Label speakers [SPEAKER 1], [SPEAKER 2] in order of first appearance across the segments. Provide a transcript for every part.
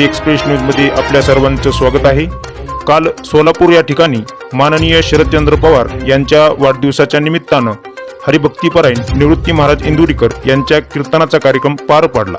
[SPEAKER 1] Express न्यूजमध्ये आपल्या सर्वांचं स्वागत आहे. काल सोलापूर या ठिकाणी माननीय शरदचंद्र पवार यांच्या वाढदिवसाच्या निमित्तानं हरिभक्तीपरायण निवृत्ती महाराज इंदुरीकर यांच्या कीर्तनाचा कार्यक्रम पार पाडला.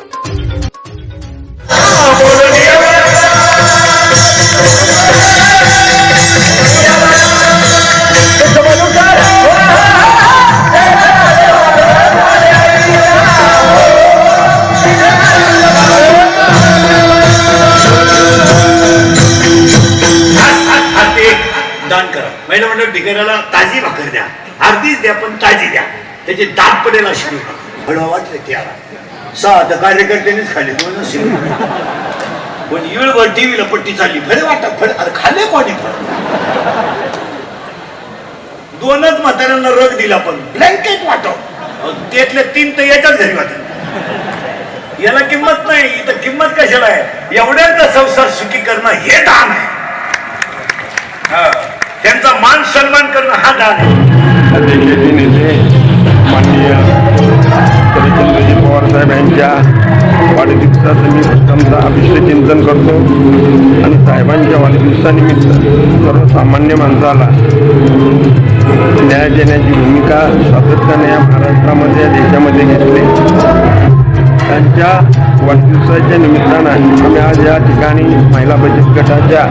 [SPEAKER 2] दान करा. महिला मंडळ भिकाऱ्याला ताजी भाकर द्या. अर्धीच द्या पण ताजी द्या. त्याचे दात पडेल अशी नका हळवा वाटले त्याला सात कार्यकर्त्यांनीच खाली दोन शिव पण येळभर टीव्हीला पट्टी चालली. फळे वाटत फळे अरे खाल्ले कोणी फळ दोनच म्हाताऱ्यांना रग दिला पण. ब्लँकेट वाटव त्यातले तीन तर याच्याच घरी वाटत. याला किंमत नाही इथं किंमत कशाला आहे? एवढ्यांचा संसार सुखी करणं हे दान आहे हा. त्यांचा मान सन्मान करणं हा दान आहे.
[SPEAKER 3] नेते माननीय पवार साहेब यांच्या वाढदिवसाचं मी प्रथमचा अभिष्ट चिंतन करतो आणि साहेबांच्या वाढदिवसानिमित्त सर्वसामान्य माणसाला न्याय देण्याची भूमिका सातत्याने या महाराष्ट्रामध्ये या देशामध्ये घेतली त्यांच्या वाढदिवसाच्या निमित्तानं आम्ही आज या ठिकाणी महिला बचत गटाच्या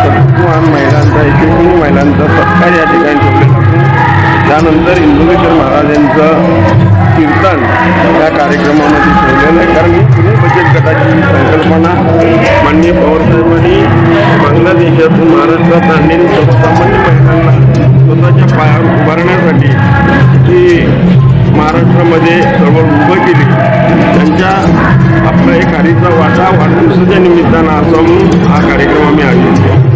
[SPEAKER 3] कर्तृत्ववान महिलांचा यशस्वी महिलांचा सत्कार या ठिकाणी ठेवलेला त्यानंतर इंदुरेश्वर महाराजांचं कीर्तन या कार्यक्रमामध्ये ठेवलेलं आहे. कारण ही पुणे बचत गटाची ही संकल्पना माननीय पवारसाहेबांनी बांगलादेशातून महाराष्ट्रात आणलेली सर्वसामान्य महिलांना स्वतःच्या पायावर उभारण्यासाठी ही महाराष्ट्रामध्ये चळवळ उभं केली त्यांच्या आपला एक हरीचा वाटा वाढदिवसाच्या निमित्तानं असा म्हणून हा कार्यक्रम